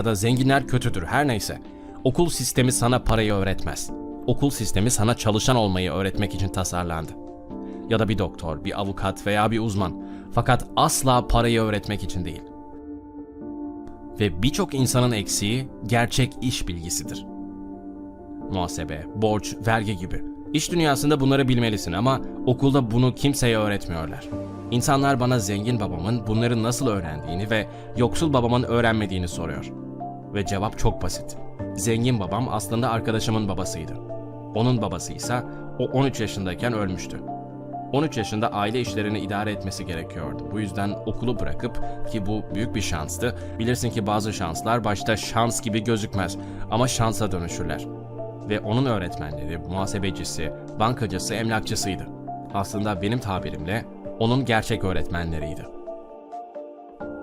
ya da zenginler kötüdür her neyse. Okul sistemi sana parayı öğretmez. Okul sistemi sana çalışan olmayı öğretmek için tasarlandı. Ya da bir doktor, bir avukat veya bir uzman. Fakat asla parayı öğretmek için değil. Ve birçok insanın eksiği gerçek iş bilgisidir. Muhasebe, borç, vergi gibi. İş dünyasında bunları bilmelisin ama okulda bunu kimseye öğretmiyorlar. İnsanlar bana zengin babamın bunları nasıl öğrendiğini ve yoksul babamın öğrenmediğini soruyor. Ve cevap çok basit. Zengin babam aslında arkadaşımın babasıydı. Onun babası ise o 13 yaşındayken ölmüştü. 13 yaşında aile işlerini idare etmesi gerekiyordu. Bu yüzden okulu bırakıp ki bu büyük bir şanstı. Bilirsin ki bazı şanslar başta şans gibi gözükmez ama şansa dönüşürler. Ve onun öğretmenleri, muhasebecisi, bankacısı, emlakçısıydı. Aslında benim tabirimle onun gerçek öğretmenleriydi.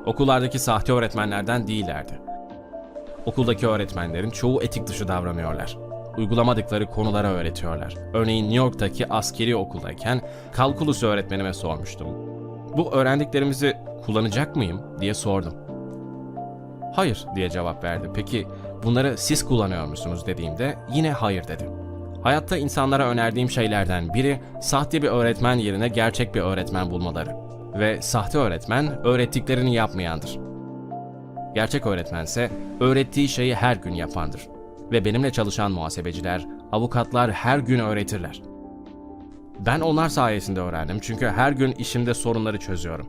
Okullardaki sahte öğretmenlerden değillerdi. Okuldaki öğretmenlerin çoğu etik dışı davranıyorlar. Uygulamadıkları konulara öğretiyorlar. Örneğin New York'taki askeri okuldayken kalkulus öğretmenime sormuştum. Bu öğrendiklerimizi kullanacak mıyım diye sordum. Hayır diye cevap verdi. Peki bunları siz kullanıyor musunuz dediğimde yine hayır dedi. Hayatta insanlara önerdiğim şeylerden biri sahte bir öğretmen yerine gerçek bir öğretmen bulmaları. Ve sahte öğretmen öğrettiklerini yapmayandır. Gerçek öğretmense öğrettiği şeyi her gün yapandır. Ve benimle çalışan muhasebeciler, avukatlar her gün öğretirler. Ben onlar sayesinde öğrendim çünkü her gün işimde sorunları çözüyorum.